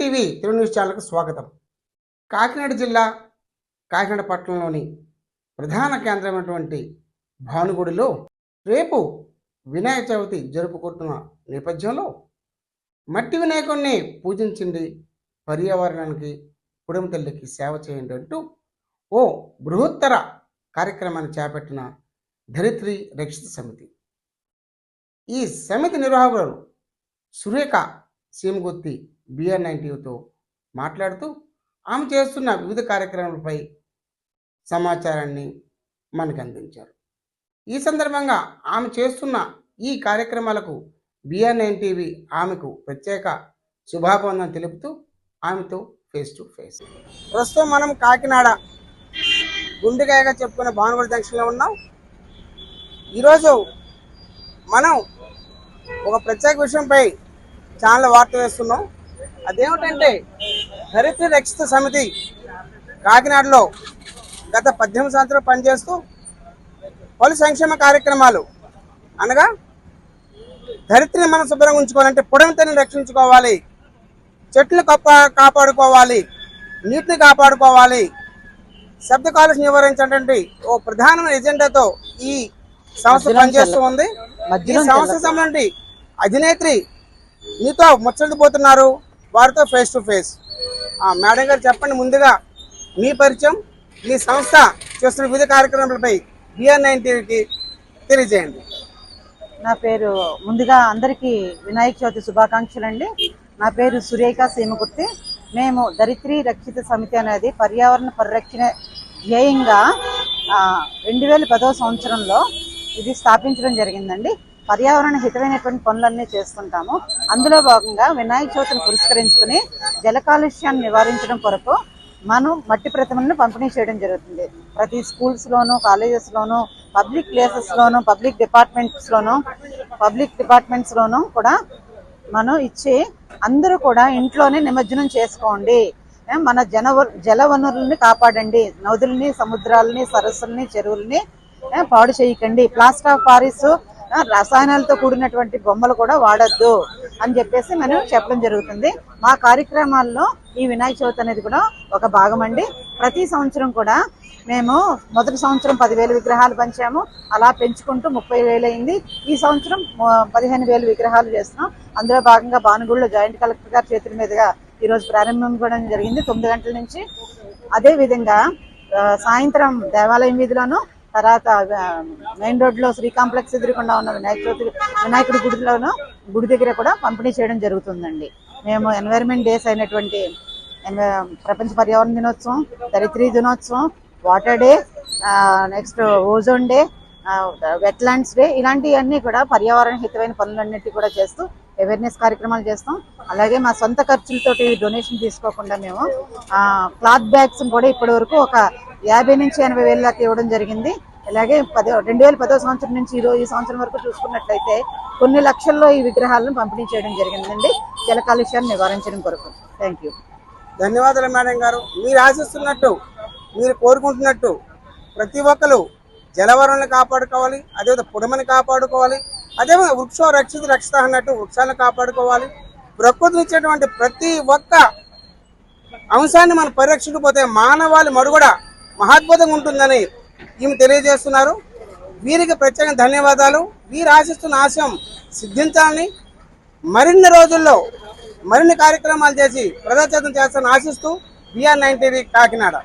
TV Telugu news ఛానల్కు స్వాగతం. కాకినాడ జిల్లా కాకినాడ పట్టణంలోని ప్రధాన కేంద్రమైనటువంటి భానుగుడిలో రేపు వినాయక చవితి జరుపుకుంటున్న నేపథ్యంలో మట్టి వినాయకుడిని పూజించండి పర్యావరణానికి కుటుంబ తల్లికి సేవ చేయండి అంటూ ఓ బృహత్తర కార్యక్రమాన్ని చేపట్టిన ధరిత్రి రక్షిత సమితి. ఈ సమితి నిర్వాహకులు సురేఖ సీమగుత్తి బిఆర్ నైన్టీతో మాట్లాడుతూ ఆమె చేస్తున్న వివిధ కార్యక్రమాలపై సమాచారాన్ని మనకు అందించారు. ఈ సందర్భంగా ఆమె చేస్తున్న ఈ కార్యక్రమాలకు బిఆర్ నైన్ టీవీ ఆమెకు ప్రత్యేక శుభాభివందనం తెలుపుతూ ఆమెతో ఫేస్ టు ఫేస్. ప్రస్తుతం మనం కాకినాడ గుండెకాయగా చెప్పుకునే భానుగుడి జంక్షన్లో ఉన్నాం. ఈరోజు మనం ఒక ప్రత్యేక విషయంపై ఛానల్ వార్త వేస్తున్నాం. అదేమిటంటే ధరిత్రి రక్షిత సమితి కాకినాడలో గత పద్దెనిమిది సంవత్సరాలు పనిచేస్తూ పలు సంక్షేమ కార్యక్రమాలు అనగా ధరిత్రిని మనం శుభ్రంగా ఉంచుకోవాలంటే పొడమితని రక్షించుకోవాలి చెట్లు కప్ప కాపాడుకోవాలి నీటిని కాపాడుకోవాలి శబ్ద కాలుష్యం నివారించేటువంటి ఓ ప్రధానమైన ఎజెండాతో ఈ సంస్థ పనిచేస్తూ ఉంది. ఈ సంస్థ సంబంధించి అధినేత్రి మీతో ముచ్చటిపోతున్నారు. వారితో ఫేస్ టు ఫేస్ మేడం గారు చెప్పండి ముందుగా మీ పరిచయం మీ సంస్థ చేస్తున్న వివిధ కార్యక్రమాలపై బిఆర్ నైన్ టీవీకి తెలియజేయండి. నా పేరు ముందుగా అందరికీ వినాయక చవితి శుభాకాంక్షలు అండి నా పేరు సురేఖ సీమకుర్తి. మేము దరిత్రి రక్షిత సమితి అనేది పర్యావరణ పరిరక్షణ ధ్యేయంగా రెండు వేల పదవ సంవత్సరంలో ఇది స్థాపించడం జరిగిందండి. పర్యావరణ హితమైనటువంటి పనులన్నీ చేస్తుంటాము అందులో భాగంగా వినాయక చవితిని పురస్కరించుకుని జల కాలుష్యాన్ని నివారించడం కొరకు మనం మట్టి ప్రతిమలను పంపిణీ చేయడం జరుగుతుంది. ప్రతి స్కూల్స్లోను కాలేజెస్లోను పబ్లిక్ ప్లేసెస్లోను పబ్లిక్ డిపార్ట్మెంట్స్లోను పబ్లిక్ డిపార్ట్మెంట్స్లోను కూడా మనం ఇచ్చి అందరూ కూడా ఇంట్లోనే నిమజ్జనం చేసుకోండి. మన జన జల వనరుల్ని కాపాడండి. నదుల్ని సముద్రాలని సరస్సుల్ని చెరువుల్ని పాడు చేయకండి. ప్లాస్టర్ ఆఫ్ పారిస్ రసాయనాలతో కూడినటువంటి బొమ్మలు కూడా వాడద్దు అని చెప్పేసి మనం చెప్పడం జరుగుతుంది. మా కార్యక్రమాల్లో ఈ వినాయక చవితి అనేది కూడా ఒక భాగం అండి. ప్రతి సంవత్సరం కూడా మేము మొదటి సంవత్సరం పదివేలు విగ్రహాలు పంచాము. అలా పెంచుకుంటూ ముప్పై వేలు అయింది. ఈ సంవత్సరం పదిహేను వేలు విగ్రహాలు చేస్తున్నాం. అందులో భాగంగా భానుగుడిలో జాయింట్ కలెక్టర్ గారి చేతుల మీదుగా ఈరోజు ప్రారంభించడం జరిగింది. తొమ్మిది గంటల నుంచి. అదే విధంగా సాయంత్రం దేవాలయం వీధిలోనూ తర్వాత మెయిన్ రోడ్లో శ్రీ కాంప్లెక్స్ ఎదురుకుండా ఉన్న వినాయక చవితి వినాయకుడి గుడిలోనూ గుడి దగ్గర కూడా పంపిణీ చేయడం జరుగుతుందండి. మేము ఎన్వైర్న్మెంట్ డేస్ అయినటువంటి ప్రపంచ పర్యావరణ దినోత్సవం దరిత్రీ దినోత్సవం water day next ozone day wetlands day ఇలాంటివన్నీ కూడా పర్యావరణ హితమైన పనులన్నిటి కూడా చేస్తూ అవేర్నెస్ కార్యక్రమాలు చేస్తాం. అలాగే మా సొంత ఖర్చులతోటి డొనేషన్ తీసుకోకుండా మేము క్లాత్ బ్యాగ్స్ కూడా ఇప్పటి వరకు ఒక యాభై నుంచి ఎనభై వేల దాకా ఇవ్వడం జరిగింది. అలాగే పదో రెండు వేల పదో సంవత్సరం నుంచి ఈరోజు ఈ సంవత్సరం వరకు చూసుకున్నట్లయితే కొన్ని లక్షల్లో ఈ విగ్రహాలను పంపిణీ చేయడం జరిగిందండి. జల కాలుష్యాన్ని నివారించడం కొరకు. థ్యాంక్ యూ ధన్యవాదాలు మేడం గారు. మీరు ఆశిస్తున్నట్టు మీరు కోరుకుంటున్నట్టు ప్రతి ఒక్కరు జలవరణను కాపాడుకోవాలి అదేవిధంగా పుడమని కాపాడుకోవాలి అదేవిధంగా వృక్షో రక్షిత రక్షిత అన్నట్టు వృక్షాలను కాపాడుకోవాలి. ప్రకృతిని ఇచ్చేటువంటి ప్రతి ఒక్క అంశాన్ని మనం పరిరక్షించకపోతే మానవాళి మనుగడ మహాద్భుతంగా ఉంటుందని ఈమె తెలియజేస్తున్నారు. వీరికి ప్రత్యేక ధన్యవాదాలు. వీరు ఆశిస్తున్న ఆశయం సిద్ధించాలని మరిన్ని రోజుల్లో మరిన్ని కార్యక్రమాలు చేసి ప్రజాచేతం చేస్తానని ఆశిస్తూ విఆర్ నైన్ టీవీ కాకినాడ.